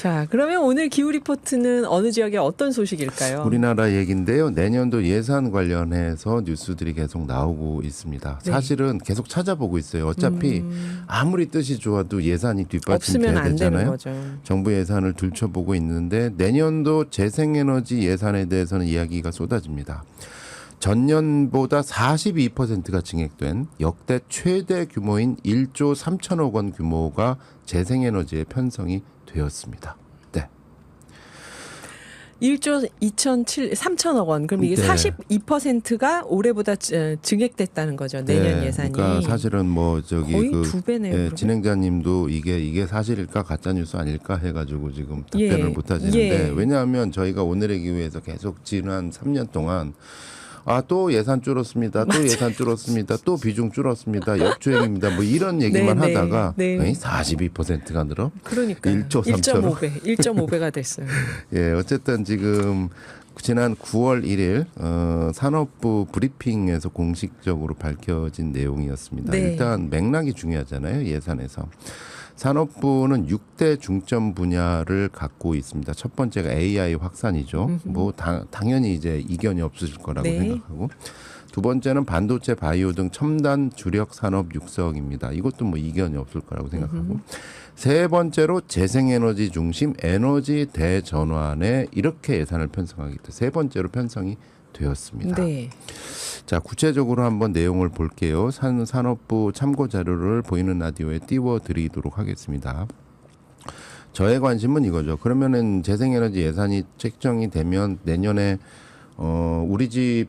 자, 그러면 오늘 기후 리포트는 어느 지역의 어떤 소식일까요? 우리나라 얘기인데요. 내년도 예산 관련해서 뉴스들이 계속 나오고 있습니다. 네. 사실은 계속 찾아보고 있어요. 어차피 음, 아무리 뜻이 좋아도 예산이 뒷받침돼야 되잖아요. 정부 예산을 들춰보고 있는데 내년도 재생에너지 예산에 대해서는 이야기가 쏟아집니다. 전년보다 42%가 증액된 역대 최대 규모인 1조 3천억 원 규모가 재생에너지에 편성이 되었습니다. 네. 1조 2,007 3천억 원. 그럼 이게 네. 42%가 올해보다 지- 증액됐다는 거죠. 내년 네, 예산이. 그러니까 사실은 뭐 저기 거의 그 두 배네요. 예. 진행자님도 이게 이게 사실일까 가짜 뉴스 아닐까 해 가지고 지금 답변을 예, 못 하시는데 예. 왜냐하면 저희가 오늘의 기후에서 계속 지난 3년 동안 아 또 예산 줄었습니다. 또 예산 줄었습니다. 또 비중 줄었습니다. 역주행입니다. 뭐 이런 얘기만 네, 네, 하다가 네. 42%가 늘어. 그러니까 1조 3천억. 1.5배, 1.5배가 됐어요. 예, 어쨌든 지금 지난 9월 1일 어, 산업부 브리핑에서 공식적으로 밝혀진 내용이었습니다. 네. 일단 맥락이 중요하잖아요. 예산에서. 산업부는 6대 중점 분야를 갖고 있습니다. 첫 번째가 AI 확산이죠. 뭐 당, 당연히 이제 이견이 없으실 거라고 네. 생각하고 두 번째는 반도체, 바이오 등 첨단 주력 산업 육성입니다. 이것도 뭐 이견이 없을 거라고 생각하고 세 번째로 재생에너지 중심 에너지 대전환에 이렇게 예산을 편성하겠다. 세 번째로 편성이 되었습니다. 네. 자, 구체적으로 한번 내용을 볼게요. 산, 산업부 참고 자료를 보이는 라디오에 띄워 드리도록 하겠습니다. 저의 관심은 이거죠. 그러면은 재생에너지 예산이 책정이 되면 내년에 어 우리 집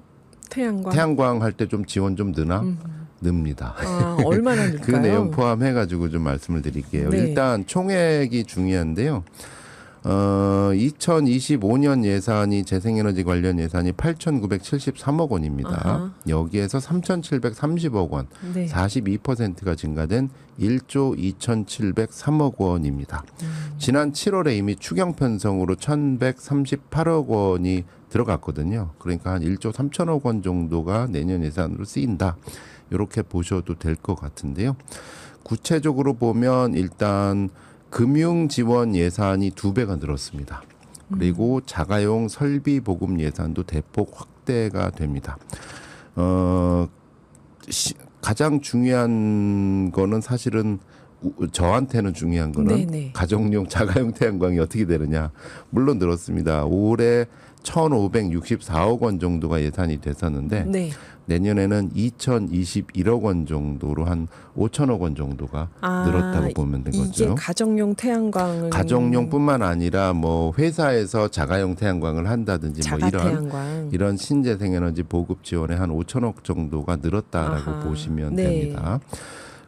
태양광. 태양광 할 때 좀 지원 좀 느나? 늡니다. 아, 얼마나 늘까요? 그 내용 포함해 가지고 좀 말씀을 드릴게요. 네. 일단 총액이 중요한데요. 어 2025년 예산이 재생에너지 관련 예산이 8,973억 원입니다. 아하. 여기에서 3,730억 원, 네. 42%가 증가된 1조 2,703억 원입니다. 음. 지난 7월에 이미 추경 편성으로 1,138억 원이 들어갔거든요. 그러니까 한 1조 3천억 원 정도가 내년 예산으로 쓰인다. 이렇게 보셔도 될 것 같은데요. 구체적으로 보면 일단 금융 지원 예산이 두 배가 늘었습니다. 그리고 자가용 설비 보급 예산도 대폭 확대가 됩니다. 어, 시, 가장 중요한 거는 사실은 우- 저한테는 중요한 거는 네네. 가정용 자가용 태양광이 어떻게 되느냐. 물론 늘었습니다. 올해 1,564억 원 정도가 예산이 됐었는데 네. 내년에는 2,021억 원 정도로 한 5천억 원 정도가 아, 늘었다고 보면 된 이게 거죠. 가정용 태양광을 가정용뿐만 아니라 뭐 회사에서 자가용 태양광을 한다든지 뭐 자가 이런 태양광. 이런 신재생에너지 보급 지원에 한 5천억 정도가 늘었다라고 아하, 보시면 네. 됩니다.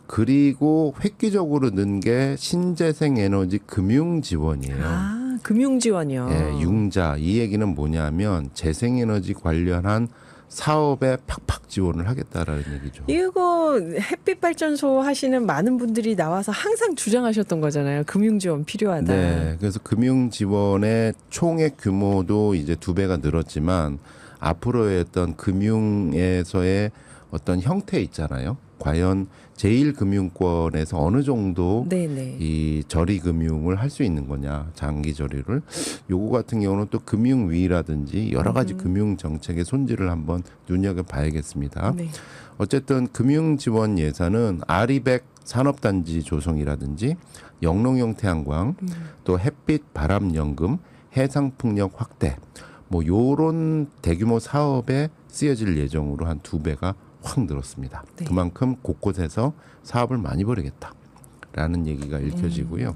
그리고 획기적으로 는 게 신재생 에너지 금융 지원이에요. 아, 금융 지원이요. 예, 융자 이 얘기는 뭐냐면 재생 에너지 관련한 사업에 팍팍 지원을 하겠다라는 얘기죠. 이거 햇빛 발전소 하시는 많은 분들이 나와서 항상 주장하셨던 거잖아요. 금융 지원 필요하다. 네, 그래서 금융 지원의 총액 규모도 이제 두 배가 늘었지만 앞으로의 어떤 금융에서의 어떤 형태 있잖아요. 과연 제1금융권에서 어느 정도 네네. 이 저리 금융을 할 수 있는 거냐 장기 저리를 요거 같은 경우는 또 금융위라든지 여러 가지 금융 정책의 손질을 한번 눈여겨 봐야겠습니다. 네. 어쨌든 금융 지원 예산은 아리백 산업단지 조성이라든지 영농용 태양광 음. 또 햇빛 바람 연금 해상 풍력 확대 뭐 요런 대규모 사업에 쓰여질 예정으로 한 두 배가 확 늘었습니다. 네. 그만큼 곳곳에서 사업을 많이 벌이겠다라는 얘기가 읽혀지고요.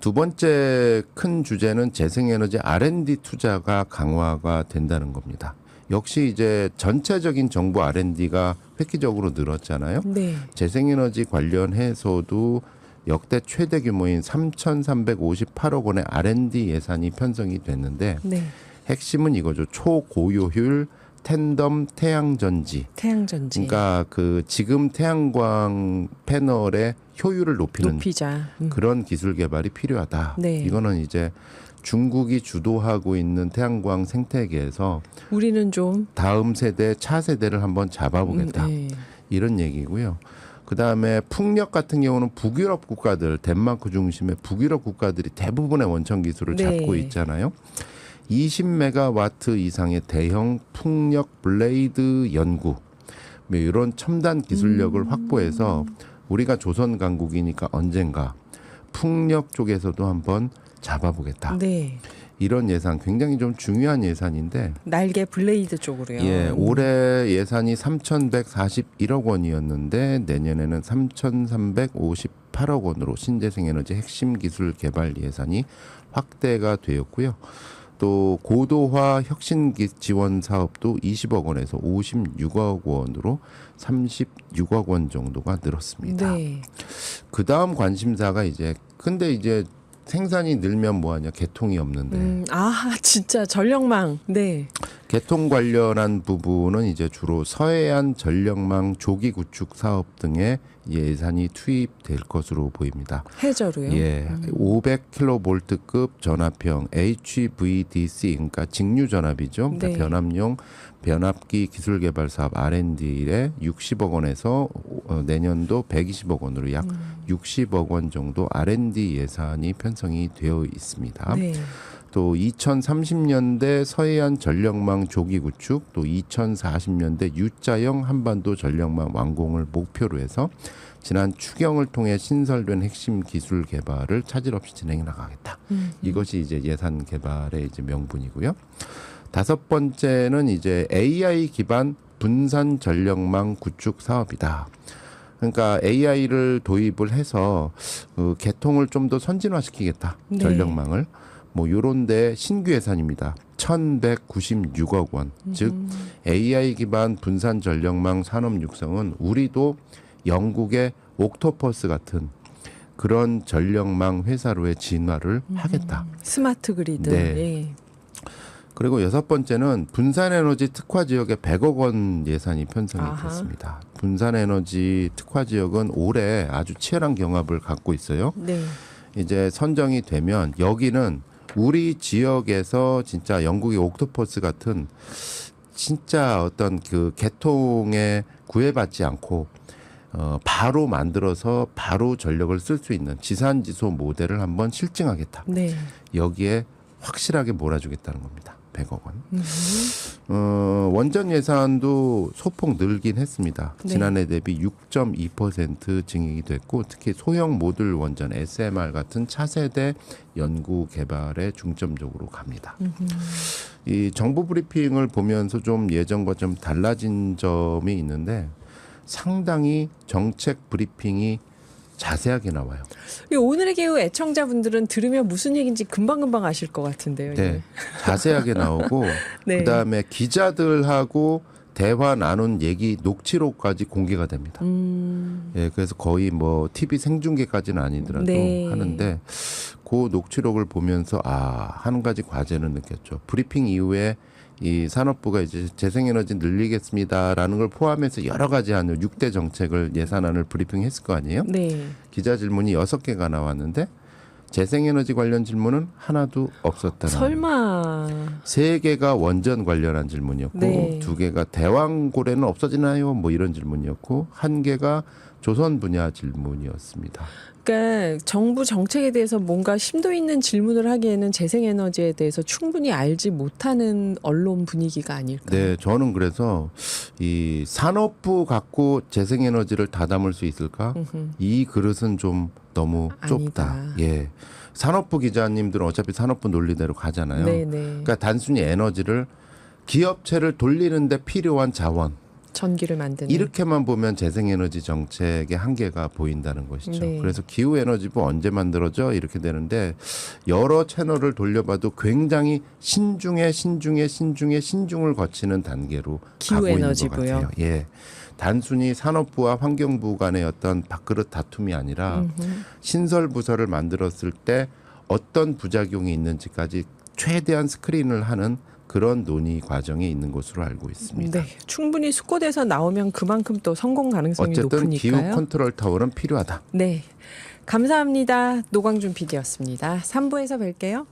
두 번째 큰 주제는 재생에너지 R&D 투자가 강화가 된다는 겁니다. 역시 이제 전체적인 정부 R&D가 획기적으로 늘었잖아요. 네. 재생에너지 관련해서도 역대 최대 규모인 3,358억 원의 R&D 예산이 편성이 됐는데 네. 핵심은 이거죠. 초고효율 텐덤 태양전지. 태양전지. 그러니까 그 지금 태양광 패널의 효율을 높이는 높이자. 음. 그런 기술 개발이 필요하다. 네. 이거는 이제 중국이 주도하고 있는 태양광 생태계에서 우리는 좀 다음 세대 차 세대를 한번 잡아보겠다. 음, 네. 이런 얘기고요. 그다음에 풍력 같은 경우는 북유럽 국가들 덴마크 중심의 북유럽 국가들이 대부분의 원천 기술을 네. 잡고 있잖아요. 20메가와트 이상의 대형 풍력 블레이드 연구 뭐 이런 첨단 기술력을 음. 확보해서 우리가 조선 강국이니까 언젠가 풍력 쪽에서도 한번 잡아보겠다. 네. 이런 예산 굉장히 좀 중요한 예산인데 날개 블레이드 쪽으로요. 예, 올해 예산이 3,141억 원이었는데 내년에는 3,358억 원으로 신재생 에너지 핵심 기술 개발 예산이 확대가 되었고요. 또 고도화 혁신 기- 지원 사업도 20억 원에서 56억 원으로 36억 원 정도가 늘었습니다. 네. 그 다음 관심사가 이제 근데 이제 생산이 늘면 뭐하냐 개통이 없는데 음, 아, 진짜 전력망. 네. 개통 관련한 부분은 이제 주로 서해안 전력망 조기 구축 사업 등의 예산이 투입될 것으로 보입니다. 해저로요. 예, 500kV급 전압형 HVDC 그러니까 직류 전압이죠. 그러니까 네. 변압용 변압기 기술 개발 사업 R&D에 60억 원에서 어, 내년도 120억 원으로 약 음. 60억 원 정도 R&D 예산이 편성이 되어 있습니다. 네. 또 2030년대 서해안 전력망 조기 구축, 또 2040년대 U자형 한반도 전력망 완공을 목표로 해서 지난 추경을 통해 신설된 핵심 기술 개발을 차질 없이 진행해 나가겠다. 음. 이것이 이제 예산 개발의 이제 명분이고요. 다섯 번째는 이제 AI 기반 분산 전력망 구축 사업이다. 그러니까 AI를 도입을 해서 그 개통을 좀 더 선진화시키겠다. 네. 전력망을 뭐 요런 데 신규 예산입니다. 1,196억 원. 즉 AI 기반 분산 전력망 산업 육성은 우리도 영국의 옥토퍼스 같은 그런 전력망 회사로의 진화를 하겠다. 스마트 그리드. 네. 예. 그리고 여섯 번째는 분산에너지 특화 지역에 100억 원 예산이 편성이 아하. 됐습니다. 분산에너지 특화 지역은 올해 아주 치열한 경합을 갖고 있어요. 네. 이제 선정이 되면 여기는 우리 지역에서 진짜 영국의 옥토퍼스 같은 진짜 어떤 그 개통에 구애받지 않고 어 바로 만들어서 바로 전력을 쓸 수 있는 지산지소 모델을 한번 실증하겠다. 네. 여기에 확실하게 몰아주겠다는 겁니다. 100억 원. 음. 어, 원전 예산도 소폭 늘긴 했습니다. 네. 지난해 대비 6.2% 증액이 됐고 특히 소형 모듈 원전 SMR 같은 차세대 연구 개발에 중점적으로 갑니다. 이 정부 브리핑을 보면서 좀 예전과 좀 달라진 점이 있는데 상당히 정책 브리핑이 자세하게 나와요. 이 오늘의 개우 애청자분들은 들으면 무슨 얘기인지 금방금방 아실 것 같은데요. 네, 자세하게 나오고 네. 그다음에 기자들하고 대화 나눈 얘기 녹취록까지 공개가 됩니다. 음. 예, 그래서 거의 뭐 TV 생중계까지는 아니더라도 네. 하는데 그 녹취록을 보면서 아, 한 가지 과제는 느꼈죠. 브리핑 이후에 이 산업부가 이제 재생에너지 늘리겠습니다라는 걸 포함해서 여러 가지 한 6대 정책을 예산안을 브리핑했을 거 아니에요? 네. 기자 질문이 여섯 개가 나왔는데 재생에너지 관련 질문은 하나도 없었다는 설마. 세 개가 원전 관련한 질문이었고 네. 두 개가 대왕고래는 없어지나요? 뭐 이런 질문이었고 한 개가 조선 분야 질문이었습니다. 그러니까 정부 정책에 대해서 뭔가 심도 있는 질문을 하기에는 재생에너지에 대해서 충분히 알지 못하는 언론 분위기가 아닐까. 네, 저는 그래서 이 산업부 갖고 재생에너지를 다 담을 수 있을까? 이 그릇은 좀 너무 좁다. 아니다. 예. 산업부 기자님들은 어차피 산업부 논리대로 가잖아요. 네네. 그러니까 단순히 에너지를 기업체를 돌리는데 필요한 자원 전기를 만드는. 이렇게만 보면 재생에너지 정책의 한계가 보인다는 것이죠. 네. 그래서 기후 에너지부 언제 만들어져 이렇게 되는데 여러 채널을 돌려봐도 굉장히 신중에 신중에 신중에 신중을 거치는 단계로 가고 있는 것. 같아요. 예. 단순히 산업부와 환경부 간의 어떤 밥그릇 다툼이 아니라 음흠. 신설 부서를 만들었을 때 어떤 부작용이 있는지까지 최대한 스크린을 하는 그런 논의 과정에 있는 것으로 알고 있습니다. 네, 충분히 숙고돼서 나오면 그만큼 또 성공 가능성이 어쨌든 기후 높으니까요. 컨트롤 타워는 필요하다. 네, 감사합니다. 노광준 PD였습니다. 3부에서 뵐게요.